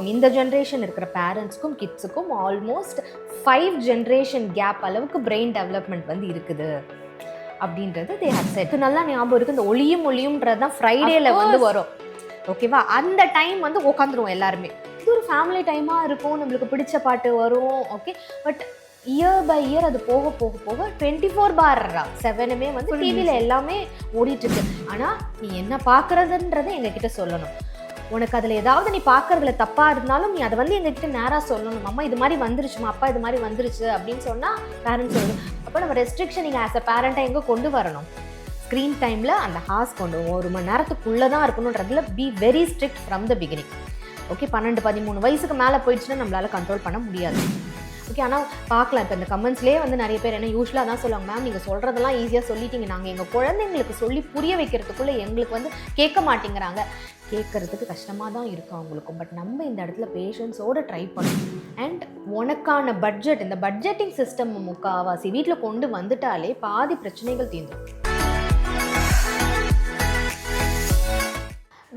இந்த ஜென்ரேஷன் இருக்கிற பேரண்ட்ஸ்க்கும் கிட்ஸுக்கும் ஆல்மோஸ்ட் ஃபைவ் ஜென்ரேஷன் கேப் அளவுக்கு பிரெயின் டெவலப்மெண்ட் வந்து இருக்குது. அப்படின்றது தே ஹவ் செட் நல்லா ஞாபகம் இருக்கு. இந்த ஒளியும் ஒளியும்ன்றது தான் ஃப்ரைடேல வந்து. வரும். ஓகேவா அந்த டைம் வந்து உட்காந்துருவோம் எல்லாருமே. இது ஒரு ஃபேமிலி டைமாக இருக்கும். நம்மளுக்கு பிடிச்ச பாட்டு வரும். Okay but year by year அது போக போக போக டுவெண்ட்டி ஃபோர் பார் செவனுமே வந்து டிவியில். எல்லாமே ஓடிட்டு இருக்கு. ஆனால் நீ என்ன பார்க்குறதுன்றதை எங்ககிட்ட சொல்லணும். உனக்கு அதில் ஏதாவது நீ பார்க்கறதுல தப்பாக இருந்தாலும் நீ அதை வந்து எங்ககிட்ட நேராக சொல்லணும். அம்மா இது மாதிரி வந்துருச்சுமா அப்பா இது மாதிரி வந்துருச்சு. அப்படின்னு சொன்னால் பேரண்ட்ஸ் சொல்லணும் அப்போ நம்ம ரெஸ்ட்ரிக்ஷன் நீங்கள் ஆஸ் அ பேரண்ட்டாக எங்கே கொண்டு வரணும்? ஸ்க்ரீன் டைமில் அந்த ஹார்ஸ் கொண்டு ஒரு மணி நேரத்துக்குள்ளே தான் இருக்கணுன்றதுல be very strict from the beginning okay பன்னெண்டு பதிமூணு வயசுக்கு மேலே போயிடுச்சுன்னா நம்மளால் கண்ட்ரோல் பண்ண முடியாது. ஓகே ஆனால் பார்க்கலாம். இப்போ இந்த கமெண்ட்ஸ்லேயே வந்து நிறைய பேர் என்ன யூஸ்வலாக தான் சொல்லுவாங்க. மேம் நீங்கள் சொல்கிறதெல்லாம் ஈஸியாக சொல்லிட்டீங்க. நாங்கள் எங்கள் குழந்தைங்களுக்கு சொல்லி புரிய வைக்கிறதுக்குள்ளே எங்களுக்கு வந்து கேட்க மாட்டேங்கிறாங்க. கேட்கறதுக்கு கஷ்டமாக தான் இருக்கும் அவங்களுக்கும். பட் நம்ம இந்த இடத்துல பேஷன்ஸோடு ட்ரை பண்ணணும். அண்ட் உனக்கான பட்ஜெட் இந்த பட்ஜெட்டிங் சிஸ்டம் முக்காவாசி வீட்டில் கொண்டு வந்துட்டாலே பாதி பிரச்சனைகள் தீர்ந்துடும்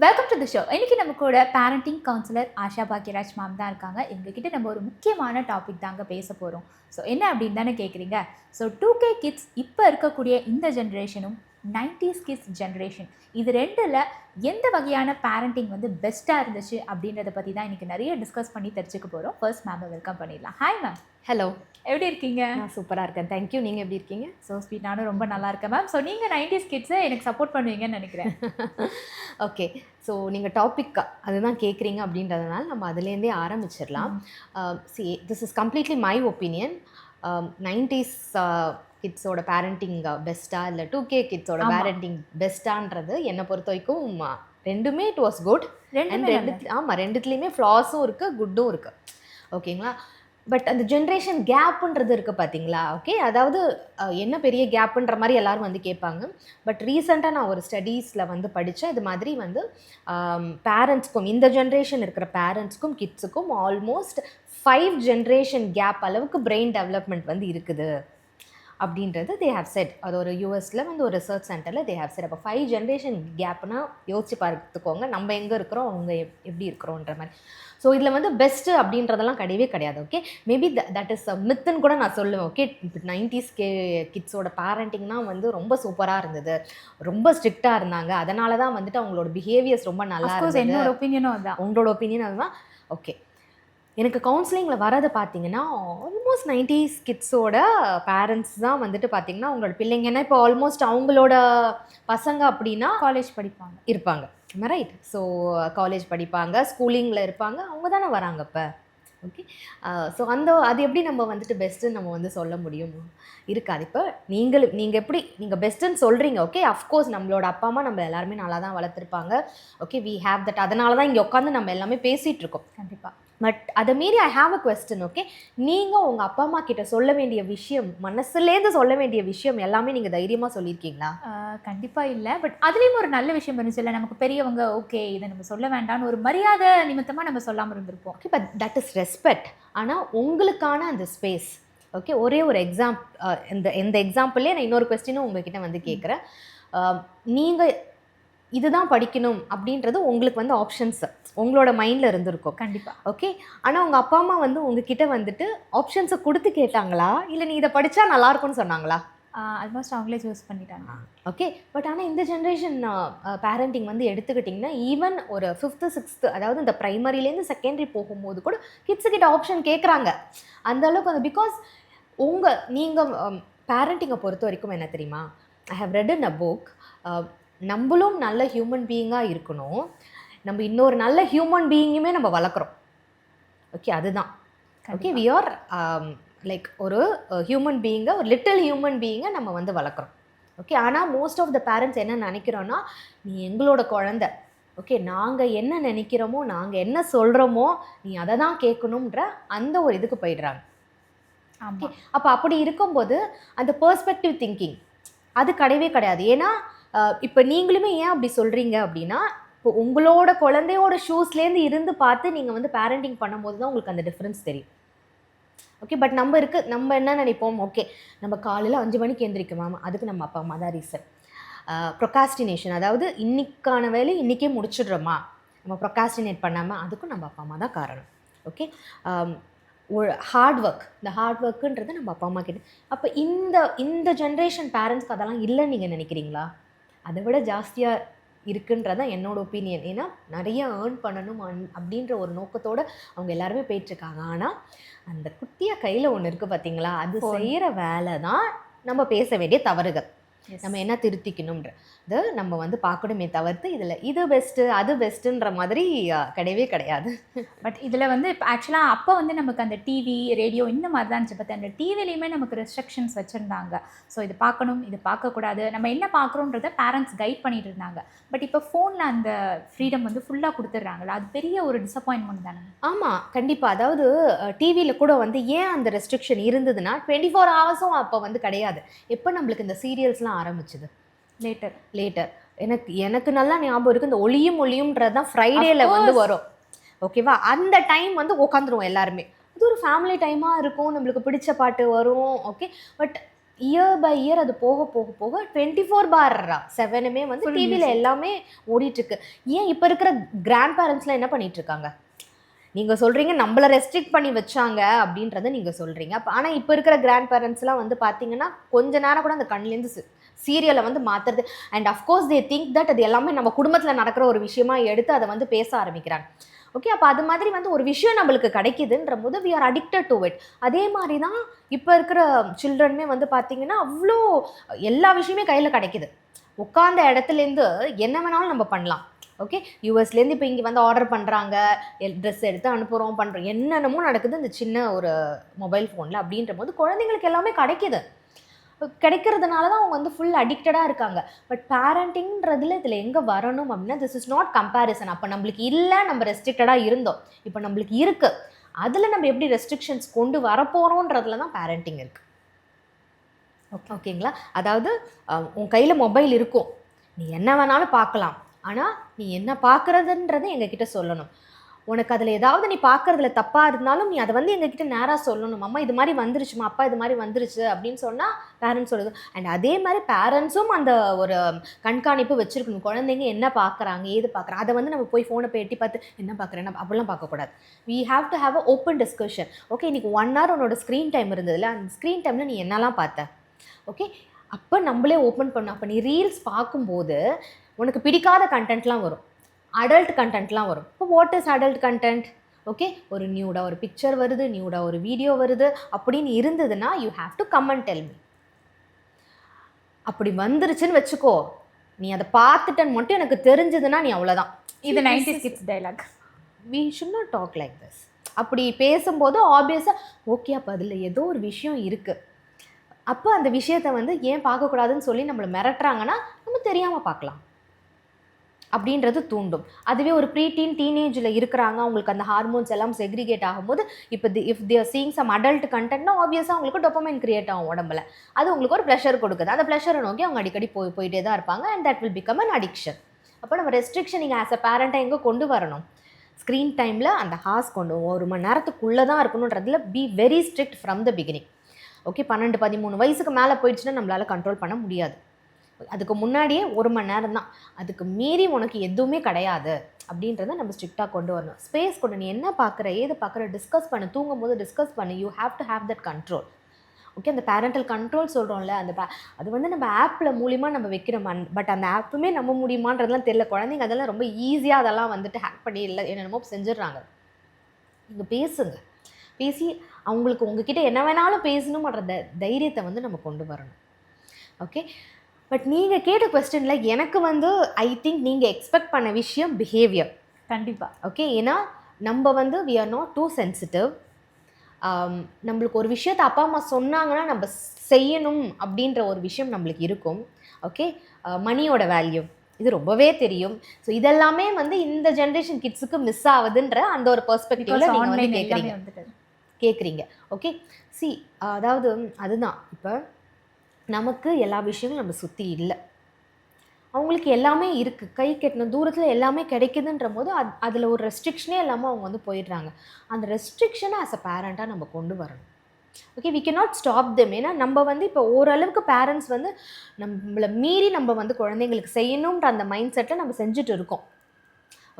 வெல்கம் டு தி ஷோ இன்னைக்கு நம்ம கூட parenting counsellor Asha Bhagyaraj ma'am தான் இருக்காங்க. இவங்ககிட்ட நம்ம ஒரு முக்கியமான டாபிக் தாங்க பேச போகிறோம் ஸோ என்ன அப்படின்னு தானே கேட்குறீங்க ஸோ டூ கே கிட்ஸ் இப்போ இருக்கக்கூடிய இந்த ஜென்ரேஷனும் நைன்டிஸ் கிட்ஸ் ஜென்ரேஷன் இது ரெண்டில் எந்த வகையான பேரண்டிங் வந்து பெஸ்ட்டாக இருந்துச்சு அப்படின்றத பற்றி தான் இன்றைக்கி நிறைய டிஸ்கஸ் பண்ணி தெரிஞ்சுக்க போகிறோம் ஃபர்ஸ்ட் மேம் வெல்கம் பண்ணிடலாம். ஹாய் மேம் ஹலோ எப்படி இருக்கீங்க? நான் சூப்பராக இருக்கேன். தேங்க்யூ நீங்கள் எப்படி இருக்கீங்க? ஸோ ஸ்வீட் நானும் ரொம்ப நல்லா இருக்கேன் மேம் ஸோ நீங்கள் நைன்டிஸ் கிட்ஸை எனக்கு சப்போர்ட் பண்ணுவீங்கன்னு நினைக்கிறேன். ஓகே ஸோ நீங்கள் டாபிக் அதுதான் கேட்குறீங்க அப்படின்றதுனால நம்ம அதுலேருந்தே ஆரம்பிச்சிடலாம். See this is completely my opinion nineties கிட்ஸோட parenting பெஸ்ட்டா இல்லை டூ கே கிட்ஸோட. பேரண்டிங் பெஸ்ட்டான்றது என்னை பொறுத்த வரைக்கும் ரெண்டுமே இட் வாஸ் குட் ரெண்டுமே ரெண்டு ஆமாம் ரெண்டுத்துலேயுமே ஃப்ளாஸும் இருக்குது குட்டும் இருக்குது ஓகேங்களா பட் அந்த ஜென்ரேஷன் கேப்புன்றது இருக்குது பார்த்தீங்களா ஓகே அதாவது என்ன பெரிய கேப்புன்ற மாதிரி எல்லோரும் வந்து கேட்பாங்க. பட் ரீசெண்டாக நான் ஒரு ஸ்டடீஸில் வந்து படித்தேன் இது மாதிரி வந்து பேரண்ட்ஸ்க்கும் இந்த ஜென்ரேஷன் இருக்கிற பேரண்ட்ஸ்க்கும் கிட்ஸுக்கும் ஆல்மோஸ்ட் ஃபைவ் ஜென்ரேஷன் கேப் அளவுக்கு பிரெயின் டெவலப்மெண்ட் வந்து இருக்குது. அப்படின்றது தே ஹேவ் செட் அது ஒரு யூஎஸில் வந்து ஒரு ரிசர்ச் சென்டரில் தே ஹேவ் செட் அப்போ ஃபைவ் ஜென்ரேஷன் கேப்னா யோசிச்சு பார்த்துக்கோங்க. நம்ம எங்கே இருக்கிறோம் அவங்க எப் எப்படி இருக்கிறோன்ற மாதிரி. ஸோ இதில் வந்து பெஸ்ட்டு அப்படின்றதெல்லாம் கிடையவே கிடையாது ஓகே மேபி தட் இஸ் மித்துன்னு கூட நான் சொல்லுவேன் ஓகே நைன்டிஸ் கே கிட்ஸோட பேரண்டிங்னா வந்து ரொம்ப சூப்பராக இருந்தது. ரொம்ப ஸ்ட்ரிக்டாக இருந்தாங்க. அதனால தான் வந்துட்டு அவங்களோட பிஹேவியர்ஸ் ரொம்ப நல்லா இருந்தது. என்னோட ஒப்பீனியனும் அதான். உங்களோட ஒப்பீனியன் அதுதான். ஓகே எனக்கு கவுன்சிலிங்கில் வரதை பார்த்தீங்கன்னா ஆல்மோஸ்ட் நைன்டிஸ் கிட்ஸோட பேரண்ட்ஸ் தான் வந்துட்டு பார்த்தீங்கன்னா அவங்களோட பிள்ளைங்க. ஏன்னா இப்போ ஆல்மோஸ்ட் அவங்களோட பசங்க அப்படின்னா காலேஜ் படிப்பாங்க. இருப்பாங்க. ரைட் ஸோ காலேஜ் படிப்பாங்க ஸ்கூலிங்கில் இருப்பாங்க அவங்க தானே வராங்க இப்போ. ஓகே ஸோ அந்த அது எப்படி நம்ம வந்துட்டு பெஸ்ட்டுன்னு நம்ம வந்து சொல்ல முடியும்? இருக்காது. இப்போ நீங்கள் நீங்கள் எப்படி நீங்கள் பெஸ்ட்டுன்னு சொல்கிறீங்க ஓகே அஃப்கோர்ஸ் நம்மளோட அப்பா அம்மா நம்ம எல்லாருமே நல்லா தான் வளர்த்துருப்பாங்க. ஓகே வி ஹாவ் தட் அதனால தான் இங்கே உட்காந்து நம்ம எல்லாமே பேசிகிட்டு இருக்கோம். பட் அதை மீறி I have a question okay நீங்கள் உங்கள் அப்பா அம்மா கிட்ட சொல்ல வேண்டிய விஷயம் மனசுலேருந்து சொல்ல வேண்டிய விஷயம் எல்லாமே நீங்கள் தைரியமாக சொல்லியிருக்கீங்களா? ஆஹ் கண்டிப்பா இல்ல. பட் அதுலயும் ஒரு நல்ல விஷயம் இருந்துச்சு இல்ல நமக்கு பெரியவங்க ஓகே இதை நம்ம சொல்ல வேண்டாம்னு ஒரு மரியாதை நிமித்தமா நம்ம சொல்லாம இருந்திருப்போம். Okay but that is respect ஆனால் உங்களுக்கான அந்த ஸ்பேஸ் ஓகே ஒரே ஒரு எக்ஸாம் இந்த இந்த எக்ஸாம்பிளே நான் இன்னொரு கொஸ்டினும் உங்ககிட்ட வந்து கேட்குறேன் நீங்கள் இதுதான் படிக்கணும் அப்படின்றது உங்களுக்கு வந்து ஆப்ஷன்ஸ் உங்களோட மைண்டில் இருந்திருக்கும். கண்டிப்பா. ஓகே ஆனால் உங்கள் அப்பா அம்மா வந்து உங்ககிட்ட வந்துட்டு ஆப்ஷன்ஸை கொடுத்து கேட்டாங்களா? இல்லை நீ இதை படித்தா நல்லா இருக்கும்னு சொன்னாங்களா? ஆல்மோஸ்ட் அவங்களே சூஸ் பண்ணிட்டாங்க. ஓகே பட் ஆனால் இந்த ஜென்ரேஷன் பேரண்டிங் வந்து எடுத்துக்கிட்டிங்கன்னா ஈவன் ஒரு ஃபிஃப்த்து சிக்ஸ்த்து அதாவது இந்த ப்ரைமரிலேருந்து செகண்டரி போகும்போது கூட கிட்ஸு கிட்ட ஆப்ஷன் கேட்குறாங்க அந்த அளவுக்கு வந்து பிகாஸ் உங்கள் நீங்கள் பேரண்டிங்கை பொறுத்த வரைக்கும் என்ன தெரியுமா? I have read in a book நம்மளும் நல்ல ஹியூமன் பீயிங்காக இருக்கணும். நம்ம இன்னொரு நல்ல ஹியூமன் பீயிங்குமே நம்ம வளர்க்குறோம். ஓகே அதுதான். ஓகே வி ஆர் லைக் ஒரு ஹியூமன் பீயிங்கை ஒரு லிட்டில் ஹியூமன் பீயிங்கை நம்ம வந்து வளர்க்குறோம். ஓகே ஆனால் மோஸ்ட் ஆஃப் த பேரண்ட்ஸ் என்ன நினைக்கிறோன்னா நீ எங்களோட குழந்த. ஓகே நாங்கள் என்ன நினைக்கிறோமோ நாங்கள் என்ன சொல்கிறோமோ நீ அதை தான் கேட்கணுன்ற அந்த ஒரு இதுக்கு போயிடுறாங்க. ஆமா. அப்போ அப்படி இருக்கும்போது அந்த பெர்ஸ்பெக்டிவ் திங்கிங் அது கிடையவே கிடையாது. ஏன்னா இப்போ நீங்களுமே ஏன் அப்படி சொல்கிறீங்க அப்படின்னா இப்போ உங்களோட குழந்தையோட ஷூஸ்லேருந்து இருந்து பார்த்து நீங்கள் வந்து பேரண்டிங் பண்ணும்போது தான் உங்களுக்கு அந்த டிஃப்ரென்ஸ் தெரியும். ஓகே பட் நம்ம இருக்கு நம்ம என்ன நினைப்போம்? ஓகே நம்ம காலையில் அஞ்சு மணிக்கு எந்திரிக்கோம் அதுக்கு நம்ம அப்பா அம்மா தான் ரீசன் ப்ரொகாஸ்டினேஷன் அதாவது இன்றைக்கான வேலை இன்றைக்கே முடிச்சிடுறோமா? நம்ம ப்ரொகாஸ்டினேட் பண்ணாமல் அதுக்கும் நம்ம அப்பா அம்மா தான் காரணம். ஓகே ஹார்ட் ஒர்க் இந்த ஹார்ட் ஒர்க்குன்றது நம்ம அப்பா அம்மா கிட்ட. அப்போ இந்த இந்த ஜென்ரேஷன் பேரண்ட்ஸ்க்கு அதெல்லாம் இல்லைன்னு நீங்கள் நினைக்கிறீங்களா? அதை விட ஜாஸ்தியாக இருக்குன்றதான் என்னோட ஒப்பீனியன் ஏன்னா நிறைய ஏர்ன் பண்ணணும் அன்- அப்படின்ற ஒரு நோக்கத்தோட அவங்க எல்லாருமே போயிட்டுருக்காங்க ஆனால் அந்த குட்டியாக கையில் ஒன்று இருக்குது பார்த்தீங்களா அது. செய்கிற வேலை தான் நம்ம பேச வேண்டிய தவறுகள். நம்ம என்ன திருத்திக்கணும்ன்ற. இது நம்ம வந்து பார்க்கணுமே தவிர்த்து இதில் இது பெஸ்ட்டு அது பெஸ்ட்டுன்ற மாதிரி கிடையவே கிடையாது. பட் இதில் வந்து இப்போ ஆக்சுவலாக அப்போ வந்து நமக்கு அந்த டிவி ரேடியோ இந்த மாதிரி தான் இருந்துச்சு. பட் அந்த டிவிலையுமே நமக்கு ரெஸ்ட்ரிக்ஷன்ஸ் வச்சுருந்தாங்க. ஸோ இது பார்க்கணும் இது பார்க்கக்கூடாது. நம்ம என்ன பார்க்குறோன்றத பேரண்ட்ஸ் கைட் பண்ணிட்டு இருந்தாங்க. பட் இப்போ ஃபோனில் அந்த ஃப்ரீடம் வந்து ஃபுல்லாக கொடுத்துட்றாங்களா அது பெரிய ஒரு டிசப்பாயின்மெண்ட் தானே? ஆமாம் கண்டிப்பாக அதாவது டிவியில் கூட வந்து ஏன் அந்த ரெஸ்ட்ரிக்ஷன் இருந்ததுன்னா டுவெண்ட்டி ஃபோர் ஹவர்ஸும் அப்போ வந்து கிடையாது. எப்போ நம்மளுக்கு இந்த சீரியல்ஸ்லாம் ஆரம்பிச்சுது. லேட்டர் லேட்டர் எனக்கு எனக்கு நல்லா ஞாபகம் இருக்குது இந்த ஒளியும் ஒளியும்ன்றது தான் ஃப்ரைடேல வந்து. வரும். ஓகேவா அந்த டைம் வந்து உட்காந்துருவோம் எல்லாருமே. அது ஒரு ஃபேமிலி டைமாக இருக்கும். நம்மளுக்கு பிடிச்ச பாட்டு வரும். Okay but year by year அது போக போக போக டுவெண்ட்டி ஃபோர் பாரா செவனுமே வந்து டிவியில். எல்லாமே ஓடிட்டு இருக்கு ஏன் இப்போ இருக்கிற கிராண்ட் பேரண்ட்ஸ்லாம் என்ன பண்ணிட்டு இருக்காங்க நீங்கள் சொல்கிறீங்க நம்மளை ரெஸ்ட்ரிக்ட் பண்ணி வச்சாங்க அப்படின்றத நீங்கள் சொல்கிறீங்க அப்போ ஆனால் இப்போ இருக்கிற கிராண்ட் பேரண்ட்ஸ்லாம் வந்து பார்த்தீங்கன்னா கொஞ்ச நேரம் கூட அந்த கண்ணிலேருந்து சீரியலை வந்து மாற்றுறது and of course they think that அது எல்லாமே நம்ம குடும்பத்தில் நடக்கிற ஒரு விஷயமா எடுத்து அதை வந்து பேச ஆரம்பிக்கிறாங்க. ஓகே அப்போ அது மாதிரி வந்து ஒரு விஷயம் நம்மளுக்கு கிடைக்குதுன்ற போது we are addicted to it அதே மாதிரி தான் இப்போ இருக்கிற சில்ட்ரனுமே வந்து பார்த்தீங்கன்னா அவ்வளோ எல்லா விஷயமே கையில் கிடைக்குது. உட்காந்த இடத்துலேருந்து என்ன வேணாலும் நம்ம பண்ணலாம். ஓகே யூஎஸ்லேருந்து இப்போ இங்கே வந்து ஆர்டர் பண்ணுறாங்க ட்ரெஸ் எடுத்து அனுப்புகிறோம் பண்ணுறோம் என்னென்னமோ நடக்குது இந்த சின்ன ஒரு மொபைல் ஃபோனில் அப்படின்ற போது குழந்தைங்களுக்கு எல்லாமே கிடைக்குது. கிடைக்கிறதுனால தான் அவங்க வந்து ஃபுல் அடிக்டடாக இருக்காங்க. பட் பேரண்டிங்கிறதுல இதில் எங்கே வரணும் அப்படின்னா திஸ் இஸ் நாட் கம்பேரிசன் அப்போ நம்மளுக்கு இல்லை நம்ம ரெஸ்ட்ரிக்டடாக இருந்தோம். இப்போ நம்மளுக்கு இருக்குது அதில் நம்ம எப்படி ரெஸ்ட்ரிக்ஷன்ஸ் கொண்டு வரப்போகிறோன்றதுல தான் பேரண்டிங் இருக்குது ஓகே ஓகேங்களா? அதாவது உன் கையில் மொபைல் இருக்கும். நீ என்ன வேணாலும் பார்க்கலாம். ஆனால் நீ என்ன பார்க்குறதுன்றதை எங்ககிட்ட சொல்லணும். உனக்கு அதில் ஏதாவது நீ பார்க்குறதுல தப்பாக இருந்தாலும் நீ அதை வந்து எங்ககிட்ட நேராக சொல்லணும். அம்மா இது மாதிரி வந்துருச்சுமா? அப்பா இது மாதிரி வந்துருச்சு. அப்படின்னு சொன்னால் பேரண்ட்ஸ் சொல்லுது. அண்ட் அதே மாதிரி பேரண்ட்ஸும் அந்த ஒரு கண்காணிப்பு வச்சுருக்கணும். குழந்தைங்க என்ன பார்க்குறாங்க ஏது பார்க்குறாங்க அதை வந்து நம்ம போய் ஃபோனை போய் எட்டி பார்த்து என்ன பார்க்குறேன் அப்படிலாம் பார்க்கக்கூடாது. We have to have a open discussion okay இன்றைக்கி ஒன் ஹவர் உன்னோட ஸ்க்ரீன் டைம் இருந்ததுல அந்த ஸ்க்ரீன் டைமில் நீ என்னெல்லாம் பார்த்த? ஓகே அப்போ நம்மளே ஓப்பன் பண்ணோம் அப்போ நீ ரீல்ஸ் பார்க்கும்போது உனக்கு பிடிக்காத கண்டென்ட்லாம் வரும். அடல்ட் கண்டென்ட்லாம் வரும். இப்போ what is adult content okay ஒரு நியூடாக ஒரு பிக்சர் வருது நியூடாக ஒரு வீடியோ வருது. அப்படின்னு இருந்ததுன்னா you have to come and tell me அப்படி வந்துருச்சுன்னு வச்சுக்கோ நீ அதை பார்த்துட்டன்னு மட்டும் எனக்கு தெரிஞ்சதுன்னா நீ அவ்வளோதான் இது ninety kids dialogue we should not talk like this அப்படி பேசும்போது ஆப்வியஸாக ஓகே அப்போ அதில் ஏதோ ஒரு விஷயம் இருக்குது அப்போ அந்த விஷயத்தை வந்து ஏன் பார்க்கக்கூடாதுன்னு சொல்லி நம்மளை மிரட்டுறாங்கன்னா நம்ம தெரியாமல் பார்க்கலாம். அப்படின்றது தூண்டும். அதுவே ஒரு ப்ரீடீன் டீனேஜில் இருக்கிறாங்க அவங்களுக்கு அந்த ஹார்மோன்ஸ் எல்லாம் செக்ரிகேட் ஆகும்போது இப்போ the if they're seeing some adult கண்டென்ட்னா ஆப்வியஸாக அவங்களுக்கு டொப்பமைன் கிரியேட் ஆகும் உடம்புல. அது உங்களுக்கு ஒரு ப்ரெஷர் கொடுக்குது. அந்த ப்ரெஷரை நோக்கி அவங்க அடிக்கடி போய் போயிட்டே தான் இருப்பாங்க and that will become an addiction அப்போ நம்ம ரெஸ்ட்ரிக்ஷன் நீங்கள் ஆஸ் அ பேரண்ட்டாக எங்கே கொண்டு வரணும்? ஸ்க்ரீன் டைமில் அந்த ஹார்ஸ் கொண்டு ஒரு மணி நேரத்துக்குள்ளே தான் இருக்கணுன்றதுல be very strict from the beginning okay பன்னெண்டு பதிமூணு வயசுக்கு மேலே போயிடுச்சுன்னா நம்மளால் கண்ட்ரோல் பண்ண முடியாது. அதுக்கு முன்னாடியே ஒரு மணி நேரம் தான். அதுக்கு மீறி உனக்கு எதுவுமே கிடையாது அப்படின்றத நம்ம ஸ்ட்ரிக்டாக கொண்டு வரணும். ஸ்பேஸ் கொண்டு நீ என்ன பார்க்குற ஏது பார்க்குற டிஸ்கஸ் பண்ணு. தூங்கும் போது டிஸ்கஸ் பண்ணு. You have to have that control okay அந்த பேரண்டல் கண்ட்ரோல் சொல்கிறோம்ல அந்த அது வந்து நம்ம ஆப்பில் மூலிமா நம்ம வைக்கிறோம். பட் அந்த ஆப்புமே நம்ப முடியுமான்றதுலாம் தெரியல. குழந்தைங்க அதெல்லாம் ரொம்ப ஈஸியாக அதெல்லாம் வந்துட்டு ஹேக் பண்ணி இல்லை என்னென்னமோ செஞ்சிடுறாங்க. நீங்கள் பேசுங்க. பேசி அவங்களுக்கு உங்ககிட்ட என்ன வேணாலும் பேசணுமன்ற த தைரியத்தை வந்து நம்ம கொண்டு வரணும். ஓகே பட் நீங்கள் கேட்ட கொஸ்டினில் எனக்கு வந்து ஐ திங்க் நீங்கள் எக்ஸ்பெக்ட் பண்ண விஷயம் பிஹேவியர் கண்டிப்பாக ஓகே ஏன்னா நம்ம வந்து we are not too sensitive நம்மளுக்கு ஒரு விஷயத்தை அப்பா அம்மா சொன்னாங்கன்னா நம்ம செய்யணும் அப்படின்ற ஒரு விஷயம் நம்மளுக்கு இருக்கும். ஓகே மணியோட வேல்யூ இது ரொம்பவே தெரியும். ஸோ இதெல்லாமே வந்து இந்த ஜென்ரேஷன் கிட்ஸுக்கு மிஸ் ஆகுதுன்ற அந்த ஒரு பெர்ஸ்பெக்டிவ்ல நீங்கள் வந்து கேட்குறீங்க கேட்குறீங்க ஓகே சி அதாவது அதுதான். இப்போ நமக்கு எல்லா விஷயங்களும் நம்ம சுற்றி இல்லை. அவங்களுக்கு எல்லாமே இருக்குது கை கெட்டின தூரத்தில் எல்லாமே கிடைக்குதுன்ற போது அது அதில் ஒரு ரெஸ்ட்ரிக்ஷனே இல்லாமல் அவங்க வந்து போயிடுறாங்க. அந்த ரெஸ்ட்ரிக்ஷனை ஆஸ் அ பேரண்ட்டாக நம்ம கொண்டு வரணும். Okay we not stop them ஏன்னா நம்ம வந்து இப்போ ஓரளவுக்கு பேரண்ட்ஸ் வந்து நம்மளை மீறி நம்ம வந்து குழந்தைங்களுக்கு செய்யணுன்ற அந்த மைண்ட் செட்டில் நம்ம செஞ்சுட்டு இருக்கோம்.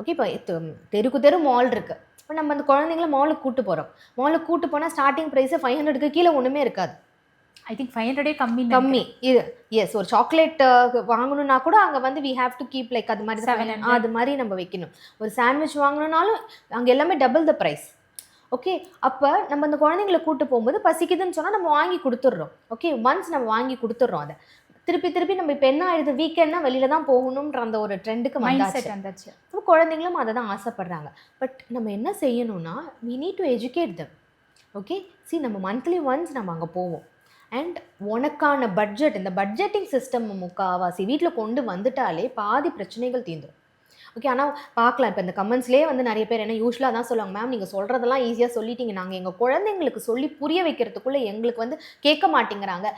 ஓகே இப்போ தெருக்கு தெரு மால் இருக்குது இப்போ நம்ம அந்த குழந்தைங்கள மாலுக்கு கூட்டு போகிறோம் மாலுக்கு கூட்டு போனால் ஸ்டார்டிங் ப்ரைஸே ஃபைவ் ஹண்ட்ரடுக்கு கீழே ஒன்றுமே இருக்காது. ஐ திங்க் ஃபைவ் ஹண்ட்ரடே கம்மி கம்மி. இது எஸ் ஒரு சாக்லேட் வாங்கணும்னா கூட அங்கே வந்து we have to keep like அது மாதிரி 700. தான் அது மாதிரி நம்ம வைக்கணும். ஒரு சாண்ட்விச் வாங்கணும்னாலும் அங்கே எல்லாமே டபுள் த ப்ரைஸ் ஓகே அப்போ நம்ம அந்த குழந்தைங்களை கூட்டு போகும்போது பசிக்குதுன்னு சொன்னால் நம்ம வாங்கி கொடுத்துட்றோம். ஓகே ஒன்ஸ் நம்ம வாங்கி கொடுத்துட்றோம் அதை. திருப்பி திருப்பி நம்ம இப்போ என்ன ஆயிடுது? வீக்கெண்ட்னா வெளியில தான் போகணுன்ற அந்த ஒரு ட்ரெண்டுக்கு மைண்ட் வந்தாச்சு. இப்போ குழந்தைங்களும் அதை தான் ஆசைப்படுறாங்க. பட் நம்ம என்ன செய்யணும்னா we need to educate them. Okay see நம்ம மந்த்லி ஒன்ஸ் நம்ம அங்கே போவோம். அண்ட் உனக்கான பட்ஜெட் இந்த பட்ஜெட்டிங் சிஸ்டம் முக்காவாசி வீட்டில் கொண்டு வந்துட்டாலே பாதி பிரச்சனைகள் தீந்துடும் ஓகே ஆனால் பார்க்கலாம். இப்போ இந்த கமெண்ட்ஸ்லேயே வந்து நிறைய பேர் என்ன யூஸ்வலாக தான் சொல்லுவாங்க. மேம் நீங்கள் சொல்கிறதெல்லாம் ஈஸியாக சொல்லிட்டீங்க. நாங்கள் எங்கள் குழந்தைங்களுக்கு சொல்லி புரிய வைக்கிறதுக்குள்ளே எங்களுக்கு வந்து கேட்க மாட்டேங்கிறாங்க.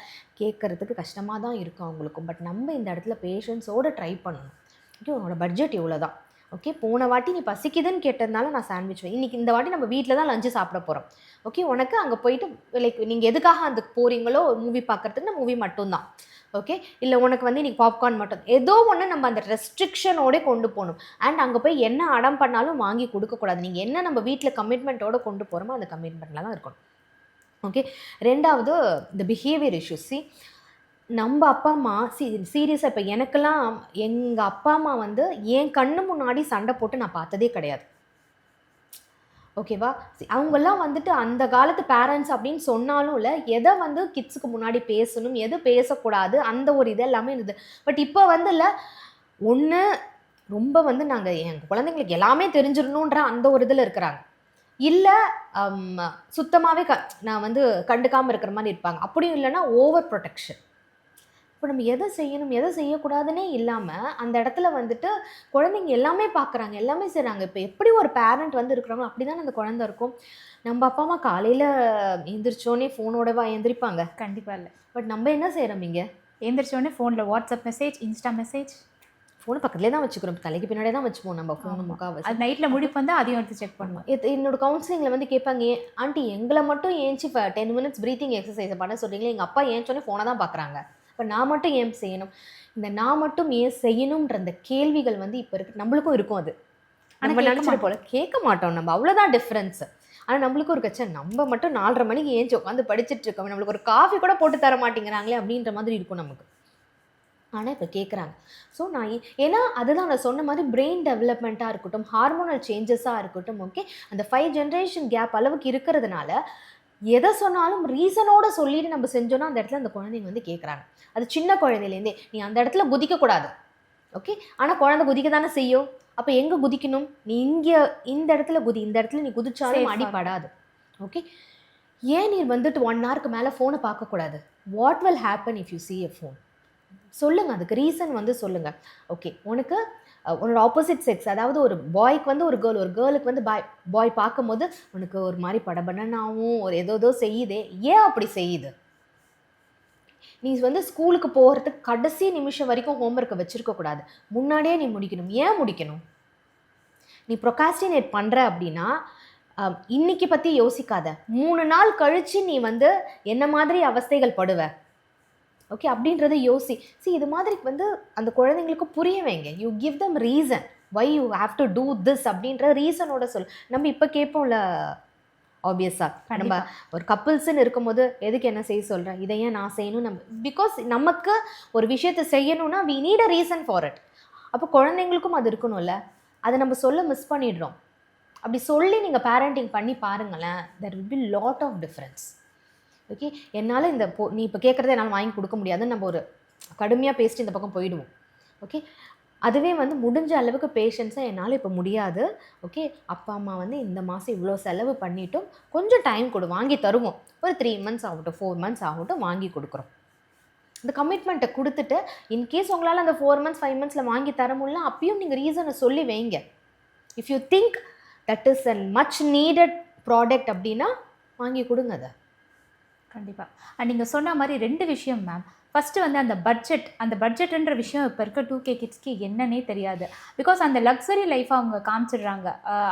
கேட்கறதுக்கு கஷ்டமாக தான் இருக்கும் அவங்களுக்கும். பட் நம்ம இந்த இடத்துல பேஷன்ஸோடு ட்ரை பண்ணணும். ஓகே உன்னோட பட்ஜெட் இவ்வளோ தான் ஓகே போன வாட்டி நீ பசிக்குதுன்னு கேட்டதுனால நான் சாண்ட்விச் இன்னைக்கு இந்த வாட்டி நம்ம வீட்டில் தான் லஞ்சு சாப்பிட போகிறோம் ஓகே உனக்கு அங்கே போயிட்டு லைக் நீங்கள் எதுக்காக அந்த போகிறீங்களோ மூவி பார்க்கறதுக்கு மூவி மட்டும்தான். ஓகே இல்லை உனக்கு வந்து இன்றைக்கி பாப்கார்ன் மட்டும். ஏதோ ஒன்று நம்ம அந்த ரெஸ்ட்ரிக்ஷனோட கொண்டு போகணும். அண்ட் அங்கே போய் என்ன அடம் பண்ணாலும் வாங்கி கொடுக்கக்கூடாது நீங்கள் என்ன நம்ம வீட்டில் கமிட்மெண்ட்டோட கொண்டு போகிறோமோ அந்த கமிட்மெண்ட்டில் தான் இருக்கணும். ஓகே ரெண்டாவது இந்த பிஹேவியர் இஷ்யூஸ் சி நம்ம அப்பா அம்மா சீ சீரியஸாக இப்போ எனக்கெல்லாம் எங்கள் அப்பா அம்மா வந்து என் கண்ணு முன்னாடி சண்டை போட்டு நான் பார்த்ததே கிடையாது. ஓகேவா அவங்கெல்லாம் வந்துட்டு அந்த காலத்து பேரண்ட்ஸ் அப்படின்னு சொன்னாலும் இல்லை எதை வந்து கிட்ஸுக்கு முன்னாடி பேசணும் எது பேசக்கூடாது அந்த ஒரு இது எல்லாமே இருந்தது. பட் இப்போ வந்து இல்லை ஒன்று ரொம்ப வந்து நாங்கள் எங்கள் குழந்தைங்களுக்கு எல்லாமே தெரிஞ்சிடணுன்ற அந்த ஒரு இதில் இருக்கிறாங்க. இல்லை சுத்தமாகவே க நான் வந்து கண்டுக்காமல் இருக்கிற மாதிரி இருப்பாங்க. அப்படியும் இல்லைன்னா ஓவர் ப்ரொடெக்ஷன் இப்போ நம்ம எதை செய்யணும் எதை செய்யக்கூடாதுன்னே இல்லாமல் அந்த இடத்துல வந்துட்டு குழந்தைங்க எல்லாமே பார்க்குறாங்க எல்லாமே செய்கிறாங்க இப்போ எப்படி ஒரு பேரண்ட் வந்து இருக்கிறாங்களோ அப்படி தானே அந்த குழந்தை இருக்கும். நம்ம அப்பா அம்மா காலையில் எந்திரிச்சோன்னே ஃபோனோடவா எந்திரிப்பாங்க? கண்டிப்பா இல்லை. பட் நம்ம என்ன செய்கிறோம் இங்கே? எந்திரிச்ச உடனே ஃபோனில் வாட்ஸ்அப் மெசேஜ் இன்ஸ்டா மெசேஜ் ஃபோனை பக்கத்துலேயே தான் வச்சுக்கிறோம். தலைக்கு பின்னாடியே தான் வச்சுப்போம் நம்ம ஃபோனு ஆமா. முக்காவாசி. அது நைட்டில் முடிப்பு வந்து அதையும் எடுத்து செக் பண்ணுவோம். என்னோட கவுன்சிலிங்கில் வந்து கேட்பாங்க ஏன் ஆண்டி எங்களை மட்டும் ஏஞ்சி இப்போ டென் மினிட்ஸ் ப்ரீத்திங் எக்ஸசைஸ் பண்ண சொல்கிறீங்களே எங்கள் அப்பா ஏஞ்சோடனே ஃபோனை தான் பார்க்குறாங்க இப்போ நான் மட்டும் ஏன் செய்யணும்? இந்த நான் மட்டும் ஏன் செய்யணுன்ற அந்த கேள்விகள் வந்து இப்போ இருக்கு. நம்மளுக்கும் இருக்கும் அது. நம்ம நினச்சிட்டு போல. கேட்க மாட்டோம் நம்ம. அவ்வளோதான் டிஃப்ரென்ஸ் ஆனால் நம்மளுக்கும் ஒரு கச்சை நம்ம மட்டும் நாலரை மணிக்கு ஏஞ்சி உட்காந்து படிச்சுட்டு இருக்கோம். நம்மளுக்கு ஒரு காஃபி கூட போட்டு தர மாட்டேங்கிறாங்களே அப்படின்ற மாதிரி இருக்கும் நமக்கு. ஆனால் இப்போ கேட்குறாங்க ஸோ நான் ஏன்னா அதுதான் நான் சொன்ன மாதிரி பிரெயின் டெவலப்மெண்ட்டாக இருக்கட்டும் ஹார்மோனல் சேஞ்சஸாக இருக்கட்டும் ஓகே அந்த ஃபைவ் ஜென்ரேஷன் கேப் அளவுக்கு இருக்கிறதுனால எதை சொன்னாலும் ரீசனோட சொல்லிட்டு நம்ம செஞ்சோன்னா அந்த இடத்துல அந்த குழந்தைங்க வந்து கேட்குறாங்க அது சின்ன குழந்தையிலேருந்தே நீ அந்த இடத்துல குதிக்கக்கூடாது. ஓகே ஆனால் குழந்தை குதிக்க தானே செய்யும். அப்போ எங்கே குதிக்கணும்? நீ இங்கே இந்த இடத்துல குதி இந்த இடத்துல நீ குதிச்சாலும் அடிப்படாது ஓகே ஏன் நீ வந்துட்டு ஒன் ஹவருக்கு மேலே ஃபோனை பார்க்கக்கூடாது? What will happen if you see a phone சொல்லுங்கள் அதுக்கு ரீசன் வந்து சொல்லுங்கள் ஓகே உனக்கு உன்னோட ஆப்போசிட் செக்ஸ் அதாவது ஒரு பாய்க்கு வந்து ஒரு கேர்ள் ஒரு கேர்ளுக்கு வந்து பாய் பாய் பார்க்கும்போது உனக்கு ஒரு மாதிரி படபடனாகவும் ஒரு ஏதோ ஏதோ செய்யுதே. ஏன் அப்படி செய்யுது? நீ வந்து ஸ்கூலுக்கு போகிறதுக்கு கடைசி நிமிஷம் வரைக்கும் ஹோம்ஒர்க்கை வச்சுருக்கக்கூடாது முன்னாடியே நீ முடிக்கணும். ஏன் முடிக்கணும்? நீ ப்ரொகாஸ்டினேட் பண்ணுற அப்படின்னா இன்றைக்கி இன்னைக்கு பற்றி யோசிக்காத. மூணு நாள் கழித்து நீ வந்து என்ன மாதிரி அவஸ்தைகள் படுவ? ஓகே அப்படின்றத யோசி. See இது மாதிரி வந்து அந்த குழந்தைங்களுக்கு புரிய வைங்க. You give them reason why you have to do this அப்படின்ற ரீசனோட சொல் நம்ம இப்போ கேட்போம்ல ஆப்வியஸாக நம்ம ஒரு கப்புள்ஸ்ன்னு இருக்கும்போது எதுக்கு என்ன செய்ய சொல்கிறேன் இதை ஏன் நான் செய்யணும் நம்ம பிகாஸ் நமக்கு ஒரு விஷயத்தை செய்யணும்னா we need a reason for it அப்போ குழந்தைங்களுக்கும் அது இருக்கணும்ல. அதை நம்ம சொல்ல மிஸ் பண்ணிடுறோம். அப்படி சொல்லி நீங்கள் பேரண்டிங் பண்ணி பாருங்களேன் there will be lot of difference okay என்னால் இந்த போ நீ இப்போ கேட்குறத என்னால் வாங்கி கொடுக்க முடியாதுன்னு நம்ம ஒரு கடுமையாக பேசிட்டு இந்த பக்கம் போயிடுவோம். ஓகே அதுவே வந்து முடிஞ்ச அளவுக்கு பேஷன்ஸாக என்னால் இப்போ முடியாது. ஓகே அப்பா அம்மா வந்து இந்த மாதம் இவ்வளோ செலவு பண்ணிவிட்டும் கொஞ்சம் டைம் கொடு வாங்கி தருவோம். ஒரு த்ரீ மந்த்ஸ் ஆகட்டும் ஃபோர் மந்த்ஸ் ஆகட்டும் வாங்கி கொடுக்குறோம். இந்த கமிட்மெண்ட்டை கொடுத்துட்டு இன்கேஸ் உங்களால் அந்த ஃபோர் மந்த்ஸ் ஃபைவ் மந்த்ஸில் வாங்கி தர முடியல அப்பயும் நீங்கள் ரீசனை சொல்லி வைங்க. If you think that is a much needed product அப்படின்னா வாங்கி கொடுங்க அதை. கண்டிப்பாக நீங்கள் சொன்ன மாதிரி ரெண்டு விஷயம் மேம் ஃபஸ்ட்டு வந்து அந்த பட்ஜெட் அந்த பட்ஜெட்ன்ற விஷயம் இப்போ இருக்க டூ கே கிட்ஸ்க்கு என்னன்னே தெரியாது. பிகாஸ் அந்த லக்ஸரி லைஃப்பை அவங்க காமிச்சிடுறாங்க.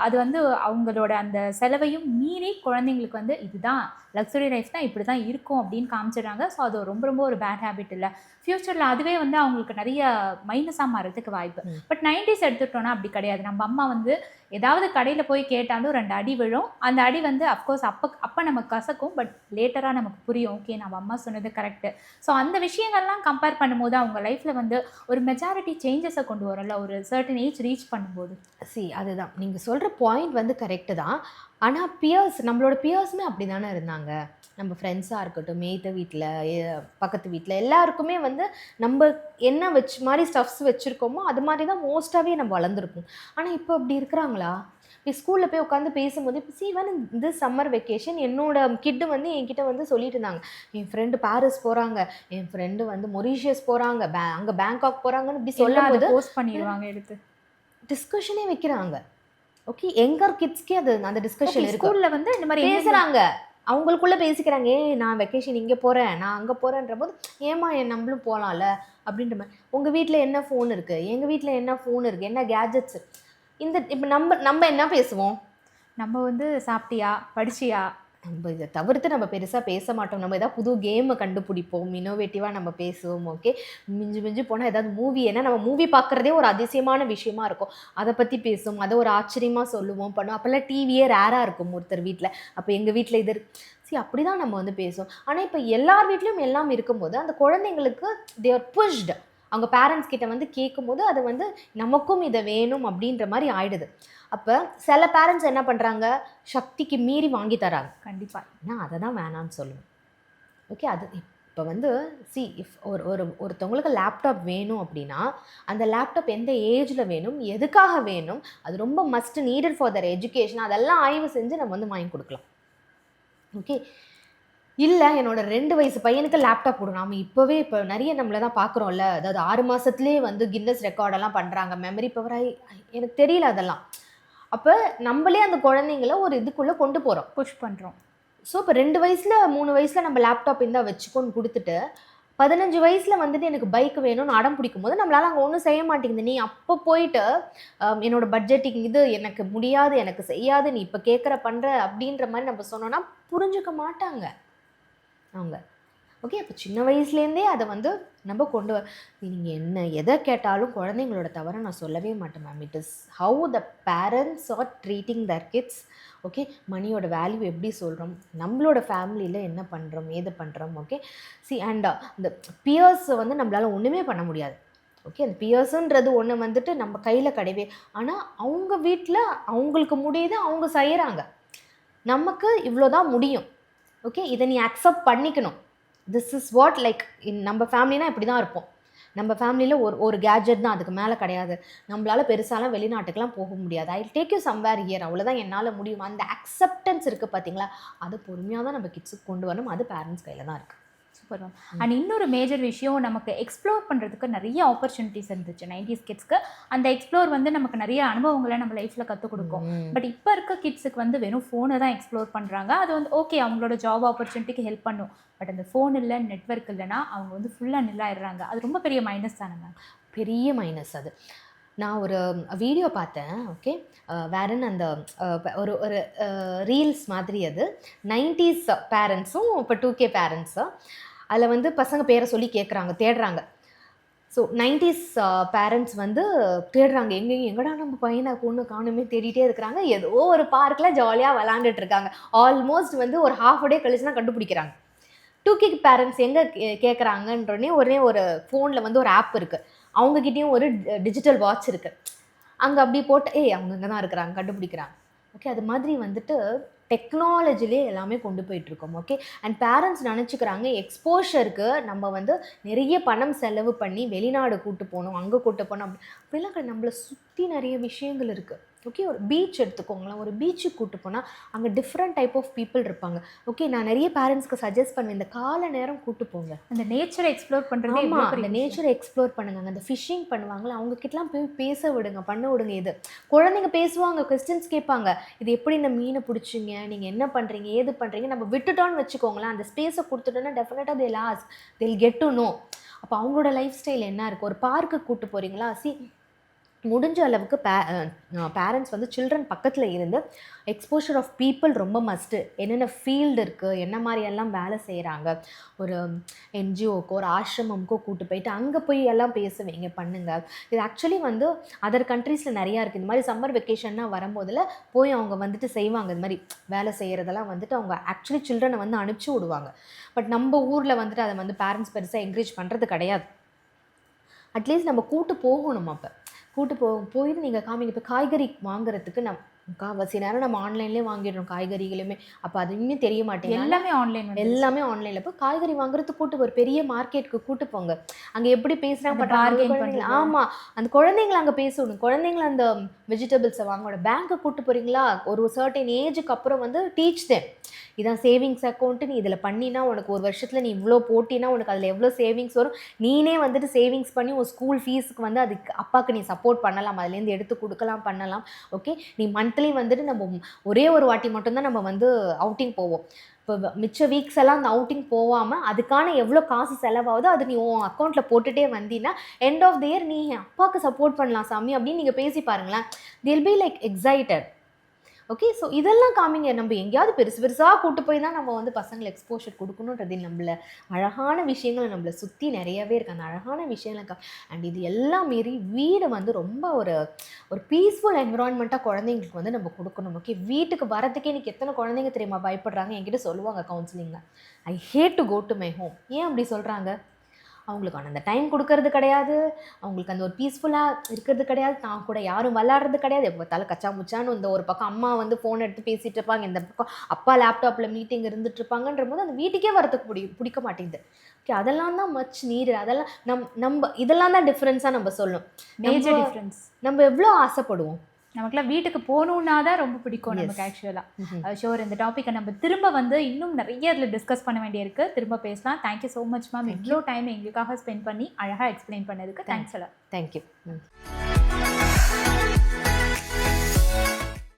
அது வந்து அவங்களோட அந்த செலவையும் மீறி குழந்தைங்களுக்கு வந்து இதுதான் லக்ஸரி லைஃப் தான் இப்படி தான் இருக்கும் அப்படின்னு காமிச்சிடுறாங்க. ஸோ அது ரொம்ப ரொம்ப ஒரு பேட் ஹேபிட் இல்லை. ஃப்யூச்சரில் அதுவே வந்து அவங்களுக்கு நிறைய மைனஸாக மாறதுக்கு வாய்ப்பு. பட் நைன்டிஸ் எடுத்துட்டோம்னா அப்படி கிடையாது. நம்ம அம்மா வந்து ஏதாவது கடையில் போய் கேட்டாலும் ரெண்டு அடி விழும். அந்த அடி வந்து அஃப்கோர்ஸ் அப்போ அப்போ நமக்கு கசக்கும். பட் லேட்டராக நமக்கு புரியும். ஓகே நம்ம அம்மா சொன்னது கரெக்டு ஸோ அந்த விஷயங்கள்லாம் கம்பேர் பண்ணும்போது அவங்க லைஃப்பில் வந்து ஒரு மெஜாரிட்டி சேஞ்சஸை கொண்டு வரல ஒரு சர்டன் ஏஜ் ரீச் பண்ணும்போது. சி அதுதான். நீங்கள் சொல்கிற பாயிண்ட் வந்து கரெக்டு தான். ஆனால் பியர்ஸ் நம்மளோட பியர்ஸுமே அப்படி தானே இருந்தாங்க. நம்ம ஃப்ரெண்ட்ஸாக இருக்கட்டும் மேய்த்த வீட்டில் பக்கத்து வீட்டில் எல்லாருக்குமே வந்து நம்ம என்ன வச்சு மாதிரி ஸ்டஃப்ஸ் வச்சுருக்கோமோ அது மாதிரி தான் மோஸ்ட்டாகவே நம்ம வளர்ந்துருப்போம். ஆனால் இப்போ அப்படி இருக்கிறாங்களா? ஸ்கூலில் போய் உட்காந்து பேசும்போது இப்போ சீவன் இந்த சம்மர் வெக்கேஷன் என்னோட கிட்டு வந்து என்கிட்ட வந்து சொல்லிட்டு இருந்தாங்க. என் ஃப்ரெண்டு பாரிஸ் போகிறாங்க என் ஃப்ரெண்டு வந்து மொரீஷியஸ் போகிறாங்க பே அங்கே பேங்காக் போகிறாங்கன்னு இப்படி சொல்ல சொல்லும் போது போஸ்ட் பண்ணிடுவாங்க எடுத்து. டிஸ்கஷனே வைக்கிறாங்க. ஓகே எங்கர் கிட்ஸ்க்கே அது அந்த டிஸ்கஷன் ஸ்கூலில் வந்து இந்த மாதிரி பேசுறாங்க. அவங்களுக்குள்ள பேசிக்கிறாங்க. ஏய் நான் வெக்கேஷன் இங்கே போறேன். நான் அங்கே போறேன்ற போது ஏமா என் நம்மளும் போகலாம்ல அப்படின்ற மாதிரி. உங்க வீட்டில் என்ன ஃபோன் இருக்கு? எங்க வீட்டில் என்ன ஃபோன் இருக்கு? என்ன கேஜெட்ஸ் இந்த இப்போ நம்ம நம்ம என்ன பேசுவோம்? நம்ம வந்து சாப்பிட்டியா? படிச்சியா? நம்ம இதை தவிர்த்து நம்ம பெருசாக பேச மாட்டோம். நம்ம ஏதாவது புது கேமை கண்டுபிடிப்போம். இன்னோவேட்டிவாக நம்ம பேசுவோம் ஓகே மிஞ்சு மிஞ்சு போனால் ஏதாவது மூவி ஏன்னா நம்ம மூவி பார்க்குறதே ஒரு அதிசயமான விஷயமா இருக்கும். அதை பற்றி பேசுவோம். அதை ஒரு ஆச்சரியமாக சொல்லுவோம் பண்ணுவோம். அப்போல்லாம் டிவியே ரேராக இருக்கும் ஒருத்தர் வீட்டில் அப்போ எங்கள் வீட்டில் இது சி அப்படி தான் நம்ம வந்து பேசுவோம். ஆனால் இப்போ எல்லார் வீட்லேயும் எல்லாம் இருக்கும்போது அந்த குழந்தைங்களுக்கு தேர் புஷ்டு அவங்க பேரண்ட்ஸ் கிட்ட வந்து கேட்கும்போது அது வந்து நமக்கும் இதை வேணும் அப்படின்ற மாதிரி ஆயிடுது. அப்போ சில பேரண்ட்ஸ் என்ன பண்ணுறாங்க சக்திக்கு மீறி வாங்கி தராங்க. கண்டிப்பா. நான் அதை தான் வேணான்னு சொல்லுவேன் ஓகே அது இப்போ வந்து சி இஃப் ஒரு ஒரு ஒருத்தவங்களுக்கு லேப்டாப் வேணும் அப்படின்னா அந்த லேப்டாப் எந்த ஏஜில் வேணும் எதுக்காக வேணும் அது ரொம்ப must needed for their education அதெல்லாம் ஆய்வு செஞ்சு நம்ம வந்து வாங்கி கொடுக்கலாம். ஓகே இல்லை என்னோட ரெண்டு வயசு பையனுக்கு லேப்டாப் கொடு நாம இப்போவே இப்போ நிறைய நம்மள தான் பார்க்குறோம்ல அதாவது ஆறு மாதத்துலேயே வந்து கின்னஸ் ரெக்கார்டெல்லாம் பண்ணுறாங்க மெமரி பவர் எனக்கு தெரியல அதெல்லாம். அப்போ நம்மளே அந்த குழந்தைங்கள ஒரு இதுக்குள்ளே கொண்டு போகிறோம் புஷ் பண்ணுறோம் ஸோ இப்போ ரெண்டு வயசில் மூணு வயசில் நம்ம லேப்டாப் இருந்தால் வச்சுக்கோன்னு கொடுத்துட்டு பதினஞ்சு வயசில் வந்துட்டு எனக்கு பைக் வேணும்னு அடம் பிடிக்கும் போது நம்மளால் அங்கே ஒன்றும் செய்ய மாட்டேங்குது. நீ அப்போ போயிட்டு ஆம், என்னோட பட்ஜெட்டிங் இது எனக்கு முடியாது எனக்கு செய்யாது நீ இப்போ கேட்குற பண்ணுற அப்படின்ற மாதிரி நம்ம சொன்னோன்னா புரிஞ்சுக்க மாட்டாங்க. அவங்க. ஓகே அப்போ சின்ன வயசுலேருந்தே அதை வந்து நம்ம கொண்டு வர நீங்கள் என்ன எதை கேட்டாலும் குழந்தைங்களோட தவிர நான் சொல்லவே மாட்டேன் ma'am it is how the parents are treating their kids okay மணியோட வேல்யூ எப்படி சொல்கிறோம் நம்மளோட ஃபேமிலியில் என்ன பண்ணுறோம் ஏது பண்ணுறோம் ஓகே சி அண்ட் இந்த பியர்ஸை வந்து நம்மளால் ஒன்றுமே பண்ண முடியாது. ஓகே அந்த பியர்ஸுன்றது ஒன்று வந்துட்டு நம்ம கையில் கிடையவே ஆனால் அவங்க வீட்டில் அவங்களுக்கு முடியுது அவங்க செய்கிறாங்க நமக்கு இவ்வளோ தான் முடியும். ஓகே இதை நீ அக்செப்ட் பண்ணிக்கணும். This is what like in நம்ம ஃபேமிலினா இப்படி தான் இருப்போம். நம்ம ஃபேமிலியில் ஒரு ஒரு கேஜெட் தான் அதுக்கு மேலே கிடையாது. நம்மளால் பெருசாலாம் வெளிநாட்டுக்கெலாம் போக முடியாது. I take you somewhere year அவ்வளோதான் என்னால் முடியும். அந்த அக்செப்டன்ஸ் இருக்குது பார்த்தீங்களா அது பொறுமையாக தான் நம்ம கிட்ஸுக்கு கொண்டு வரணும். அது பேரண்ட்ஸ் கையில் தான் இருக்குது மேம் அண்ட் இன்னொரு மேஜர் விஷயம் நமக்கு எக்ஸ்ப்ளோர் பண்ணுறதுக்கு நிறைய ஆப்பர்ச்சுனிட்டிஸ் இருந்துச்சு. நைன்டிஸ் கிட்ஸ்க்கு அந்த எக்ஸ்ப்ளோர் வந்து நமக்கு நிறைய அனுபவங்களை நம்ம லைஃப்பில் கற்றுக் கொடுக்கும். பட் இப்போ இருக்க கிட்ஸுக்கு வந்து வெறும் ஃபோனை தான் எக்ஸ்ப்ளோர் பண்ணுறாங்க அது வந்து ஓகே அவங்களோட ஜாப் ஆப்பர்ச்சுனிட்டிக்கு ஹெல்ப் பண்ணும். பட் அந்த ஃபோன் இல்லை நெட்ஒர்க் இல்லைன்னா அவங்க வந்து ஃபுல்லாக நில்லாயிடுறாங்க. அது ரொம்ப பெரிய மைனஸ் தானே மேம் பெரிய மைனஸ் அது. நான் ஒரு வீடியோ பார்த்தேன் ஓகே வேறன்னு அந்த ஒரு ஒரு ரீல்ஸ் மாதிரி அது. நைன்டிஸ் பேரண்ட்ஸும் இப்போ டூ கே பேரண்ட்ஸும் அதில் வந்து பசங்க பேரை சொல்லி கேட்குறாங்க தேடுறாங்க. ஸோ நைன்டிஸ் பேரண்ட்ஸ் வந்து தேடுறாங்க எங்கே எங்கடா நம்ம பையனை பொண்ணு காணுமே தேடிட்டே இருக்கிறாங்க. ஏதோ ஒரு பார்க்கில் ஜாலியாக விளாண்டுட்டு இருக்காங்க. ஆல்மோஸ்ட் வந்து ஒரு ஹாஃப் டே கழிச்சு தான் கண்டுபிடிக்கிறாங்க. டூ கிக் பேரண்ட்ஸ் எங்கே கேட்குறாங்கன்றோடனே உடனே ஒரு ஃபோனில் வந்து ஒரு ஆப் இருக்குது அவங்கக்கிட்டேயும் ஒரு டிஜிட்டல் வாட்ச் இருக்குது அங்கே அப்படி போட்டு ஏய் அவங்க இங்கே தான் இருக்கிறாங்க கண்டுபிடிக்கிறாங்க. ஓகே அது மாதிரி வந்துட்டு டெக்னாலஜிலே எல்லாமே கொண்டு போயிட்டுருக்கோம் ஓகே அண்ட் பேரண்ட்ஸ் நினச்சிக்கிறாங்க எக்ஸ்போஷருக்கு நம்ம வந்து நிறைய பணம் செலவு பண்ணி வெளிநாடு கூட்டு போகணும் அங்கே கூட்டு போகணும் அப்படி அப்படிலாம் கிடையாது. நம்மளை சுற்றி நிறைய விஷயங்கள் இருக்குது ஓகே ஒரு பீச் எடுத்துக்கோங்களேன். ஒரு பீச்சுக்கு கூட்டு போனால் அங்கே டிஃப்ரெண்ட் டைப் ஆஃப் பீப்புள் இருப்பாங்க. ஓகே நான் நிறைய பேரண்ட்ஸ்க்கு சஜஸ்ட் பண்ணுவேன். இந்த கால நேரம் கூட்டு போங்க. அந்த நேச்சரை எக்ஸ்ப்ளோர் பண்ணுறதே ஆமா எவ்வளோ அந்த நேச்சரை எக்ஸ்ப்ளோர் பண்ணுங்க. அந்த ஃபிஷிங் பண்ணுவாங்களா அவங்க கிட்டலாம் போய் பேச விடுங்க பண்ண விடுங்க. இது குழந்தைங்க பேசுவாங்க கொஸ்டின்ஸ் கேட்பாங்க. இது எப்படி இந்த மீனை பிடிச்சிங்க நீங்க என்ன பண்றீங்க ஏது பண்றீங்க? நம்ம விட்டுட்டோம்னு வச்சுக்கோங்களேன். அந்த ஸ்பேஸை கொடுத்துட்டோன்னா டெஃபினட்டாக they lose they'll get to know அப்போ அவங்களோட லைஃப் ஸ்டைல் என்ன இருக்குது ஒரு பார்க்குக்கு கூட்டு போறீங்களா? சி முடிஞ்ச அளவுக்கு பே பேரண்ட்ஸ் வந்து சில்ட்ரன் பக்கத்தில் இருந்து எக்ஸ்போஷர் ஆஃப் பீப்புள் ரொம்ப மஸ்ட்டு என்னென்ன ஃபீல்டு இருக்குது என்ன மாதிரியெல்லாம் வேலை செய்கிறாங்க ஒரு என்ஜிஓக்கோ ஒரு ஆசிரமம்க்கோ கூட்டு போயிட்டு அங்கே போய் எல்லாம் பேசுவீங்க பண்ணுங்கள் பண்ணுங்க. இது ஆக்சுவலி வந்து அதர் கண்ட்ரீஸில் நிறையா இருக்குது இந்த மாதிரி சம்மர் வெக்கேஷன்னா வரும்போதில் போய் அவங்க வந்துட்டு செய்வாங்க. இது மாதிரி வேலை செய்கிறதெல்லாம் வந்துட்டு அவங்க ஆக்சுவலி சில்ட்ரனை வந்து அனுப்பிச்சி விடுவாங்க. பட் நம்ம ஊரில் வந்துட்டு அதை வந்து பேரண்ட்ஸ் பெருசாக என்கரேஜ் பண்ணுறது கிடையாது. அட்லீஸ்ட் நம்ம கூட்டு போகணும் அப்போ. கூட்டு போ போயிட்டு நீங்கள் காமிங்க. இப்போ காய்கறி வாங்குறதுக்கு நம் முக்கால்வாசி நேரம் நம்ம ஆன்லைன்லேயே வாங்கிடுறோம் காய்கறிகளுமே. அப்போ அதுவுமே தெரிய மாட்டேங்குது. எல்லாமே ஆன்லைன் எல்லாமே ஆன்லைனில் இப்போ காய்கறி வாங்குறதுக்கு கூட்டு ஒரு பெரிய மார்க்கெட்டுக்கு கூட்டு போங்க. அங்கே எப்படி பேசுகிறாங்க அந்த பண்றாங்க, bargain குழந்தைங்கள- பண்றது. ஆமா. அந்த குழந்தைங்கள அங்கே பேசணும். குழந்தைங்கள அந்த வெஜிடபிள்ஸை வாங்கோட பேங்க்கு கூட்டு போறீங்களா? ஒரு சர்டன் ஏஜுக்கு அப்புறம் வந்து டீச் தேம் இதான் சேவிங்ஸ் அக்கௌண்ட்டு நீ இதில் பண்ணினா உனக்கு ஒரு வருஷத்தில் நீ இவ்வளோ போட்டினா உனக்கு அதில் எவ்வளோ சேவிங்ஸ் வரும்? நீனே வந்துட்டு சேவிங்ஸ் பண்ணி உன் ஸ்கூல் ஃபீஸுக்கு வந்து அதுக்கு அப்பாவுக்கு நீ சப்போர்ட் பண்ணலாம். அதுலேருந்து எடுத்து கொடுக்கலாம் பண்ணலாம். ஓகே நீ மந்த்லி வந்துட்டு நம்ம ஒரே ஒரு வாட்டி மட்டும்தான் நம்ம வந்து அவுட்டிங் போவோம். இப்போ வ- மிச்ச வீக்ஸ் எல்லாம் அந்த அவுட்டிங் போகாமல் அதுக்கான எவ்வளோ காசு செலவாகுதோ அது நீ உன் அக்கௌண்ட்டில் போட்டுகிட்டே வந்தீங்கன்னா எண்ட் ஆஃப் த இயர் நீ என் அப்பாவுக்கு சப்போர்ட் பண்ணலாம் சாமி அப்படின்னு நீங்கள் பேசி பாருங்களேன். They'll be like excited okay so இதெல்லாம் காமிங்க. நம்ம எங்கேயாவது பெருசு பெருசாக கூட்டு போய் தான் நம்ம வந்து பசங்களை எக்ஸ்போஷர் கொடுக்கணுன்றது நம்மள அழகான விஷயங்கள் நம்மளை சுற்றி நிறையவே இருக்குது அந்த அழகான விஷயங்கள் அண்ட் இது எல்லாம் மீறி வீடு வந்து ரொம்ப ஒரு ஒரு பீஸ்ஃபுல் என்விரான்மெண்ட்டாக குழந்தைங்களுக்கு வந்து நம்ம கொடுக்கணும். ஓகே வீட்டுக்கு வரதுக்கே எனக்கு எத்தனை குழந்தைங்க தெரியுமா? பயப்படுறாங்க. என்கிட்ட சொல்லுவாங்க கவுன்சிலிங்கில் I hate to go to my home ஏன் அப்படி சொல்கிறாங்க அவங்களுக்கான அந்த டைம் கொடுக்கறது கிடையாது. அவங்களுக்கு அந்த ஒரு பீஸ்ஃபுல்லாக இருக்கிறது கிடையாது. தான் கூட யாரும் விளாட்றது கிடையாது. எப்போ தலை கச்சா முச்சான்னு இந்த ஒரு பக்கம் அம்மா வந்து ஃபோன் எடுத்து பேசிட்டு இருப்பாங்க. இந்த பக்கம் அப்பா லேப்டாப்பில் மீட்டிங் இருந்துட்டு இருப்பாங்கன்ற போது அந்த வீட்டுக்கே வரதுக்கு பிடி பிடிக்க மாட்டேங்குது. ஓகே அதெல்லாம் தான் மச் நீர் அதெல்லாம் நம் நம்ம இதெல்லாம் தான் டிஃப்ரென்ஸாக நம்ம சொல்லணும். மேஜர் டிஃப்ரென்ஸ் நம்ம எவ்வளோ ஆசைப்படுவோம்? நமக்குலாம் வீட்டுக்கு போகணுன்னா தான் ரொம்ப பிடிக்கும் நமக்கு ஆக்சுவலாக ஷோர் இந்த டாப்பிக்கை நம்ம திரும்ப வந்து இன்னும் நிறைய இதில் டிஸ்கஸ் பண்ண வேண்டியிருக்கு. திரும்ப பேசலாம். Thank you so much ma'am இவ்வளோ டைம் எங்களுக்காக ஸ்பெண்ட் பண்ணி அழகாக எக்ஸ்பிளைன் பண்ணதுக்கு தேங்க்ஸ் எல்லாம் தேங்க்யூ